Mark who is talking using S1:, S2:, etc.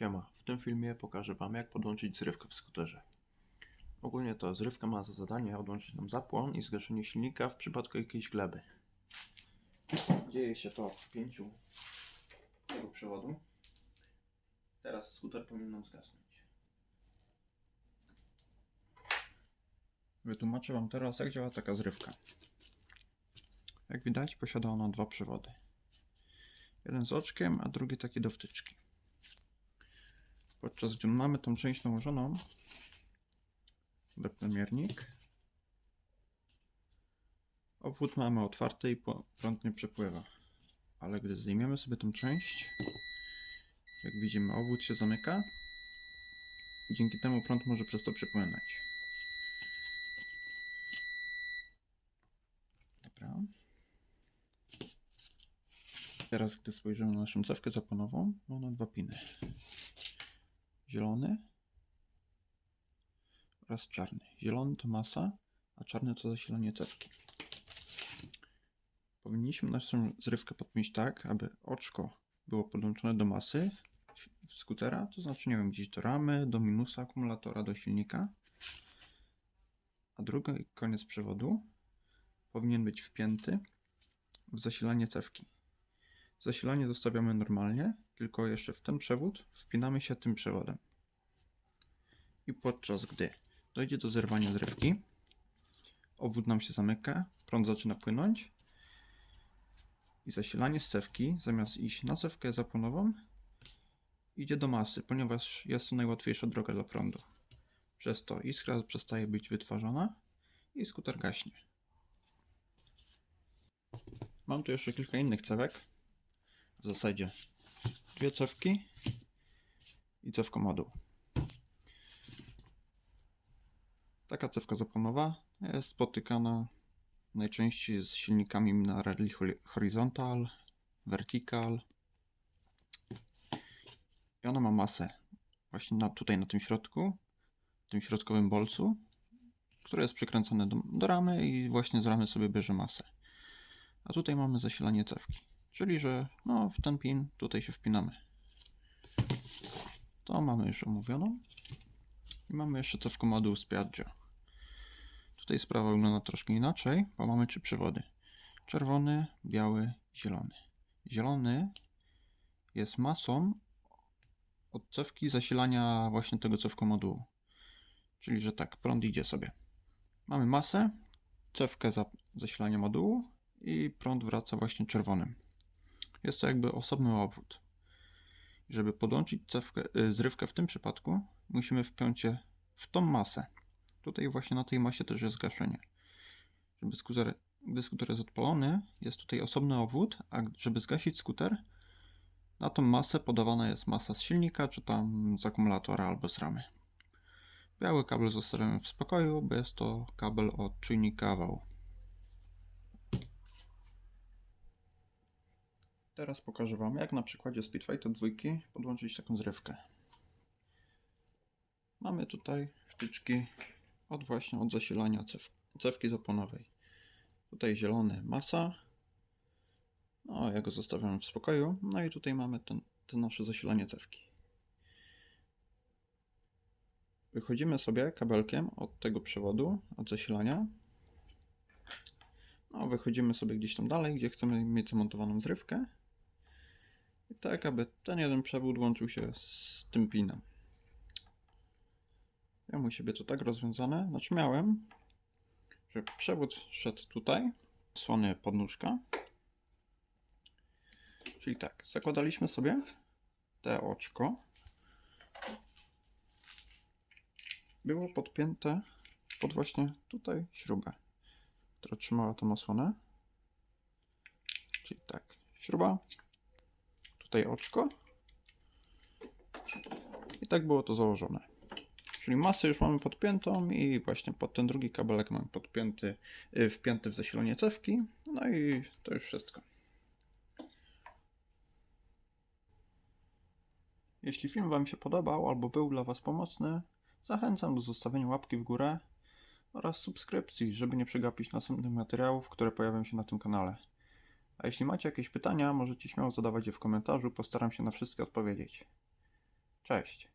S1: Siema, w tym filmie pokażę Wam jak podłączyć zrywkę w skuterze. Ogólnie to zrywka ma za zadanie odłączyć nam zapłon i zgaszenie silnika w przypadku jakiejś gleby. Dzieje się to w pięciu tego przewodu. Teraz skuter powinien zgasnąć. Wytłumaczę Wam teraz jak działa taka zrywka. Jak widać posiada ona dwa przewody. Jeden z oczkiem, a drugi taki do wtyczki. Podczas gdy mamy tą część nałożoną, depnę miernik, obwód mamy otwarty i prąd nie przepływa. Ale gdy zdejmiemy sobie tą część, jak widzimy obwód się zamyka, dzięki temu prąd może przez to przepłynąć. Dobra. Teraz, gdy spojrzymy na naszą cewkę zapłonową, ma ona dwa piny. Zielony oraz czarny. Zielony to masa, a czarny to zasilanie cewki. Powinniśmy naszą zrywkę podpiąć tak, aby oczko było podłączone do masy skutera, to znaczy, nie wiem, gdzieś do ramy, do minusa akumulatora, do silnika. A drugi koniec przewodu powinien być wpięty w zasilanie cewki. Zasilanie zostawiamy normalnie, tylko jeszcze w ten przewód wpinamy się tym przewodem. I podczas gdy dojdzie do zerwania zrywki, obwód nam się zamyka, prąd zaczyna płynąć i zasilanie z cewki zamiast iść na cewkę zapłonową idzie do masy, ponieważ jest to najłatwiejsza droga dla prądu. Przez to iskra przestaje być wytwarzana i skuter gaśnie. Mam tu jeszcze kilka innych cewek. W zasadzie dwie cewki i cewka moduł. Taka cewka zapłonowa jest spotykana najczęściej z silnikami na rally horizontal, vertical. I ona ma masę właśnie na, tutaj na tym środku, tym środkowym bolcu, które jest przykręcone do, do ramy i właśnie z ramy sobie bierze masę. A tutaj mamy zasilanie cewki. Czyli, że no, w ten pin tutaj się wpinamy. To mamy już omówioną. I mamy jeszcze cewkę moduł z Piaggio. Tutaj sprawa wygląda troszkę inaczej, bo mamy trzy przewody. Czerwony, biały, zielony. Zielony jest masą od cewki zasilania właśnie tego cewką modułu. Czyli, że tak, prąd idzie sobie. Mamy masę, cewkę za zasilania modułu i prąd wraca właśnie czerwonym. Jest to jakby osobny obwód. Żeby podłączyć cewkę, y, zrywkę w tym przypadku, musimy wpiąć je w tą masę. Tutaj właśnie na tej masie też jest gaszenie. Żeby skuter, gdy skuter jest odpalony, jest tutaj osobny obwód, a żeby zgasić skuter, na tą masę podawana jest masa z silnika, czy tam z akumulatora albo z ramy. Biały kabel zostawiamy w spokoju, bo jest to kabel od czujnika wału. Teraz pokażę Wam, jak na przykładzie Speedfighter 2 podłączyć taką zrywkę. Mamy tutaj wtyczki od właśnie od zasilania cew, cewki zapłonowej. Tutaj zielony masa. No, ja go zostawiam w spokoju. No i tutaj mamy ten, to nasze zasilanie cewki. Wychodzimy sobie kabelkiem od tego przewodu, od zasilania. No, wychodzimy sobie gdzieś tam dalej, gdzie chcemy mieć zamontowaną zrywkę. Tak, aby ten jeden przewód łączył się z tym pinem. Ja u siebie to tak rozwiązane, znaczy miałem, że przewód szedł tutaj, słony podnóżka. Czyli tak, zakładaliśmy sobie te oczko. Było podpięte pod właśnie tutaj śrubę, która trzymała tą osłonę. Czyli tak, śruba, tutaj oczko. I tak było to założone. Czyli masę już mamy podpiętą i właśnie pod ten drugi kabelek mamy podpięty, y, wpięty w zasilanie cewki. No i to już wszystko. Jeśli film Wam się podobał albo był dla Was pomocny, zachęcam do zostawienia łapki w górę oraz subskrypcji, żeby nie przegapić następnych materiałów, które pojawią się na tym kanale. A jeśli macie jakieś pytania, możecie śmiało zadawać je w komentarzu, postaram się na wszystkie odpowiedzieć. Cześć.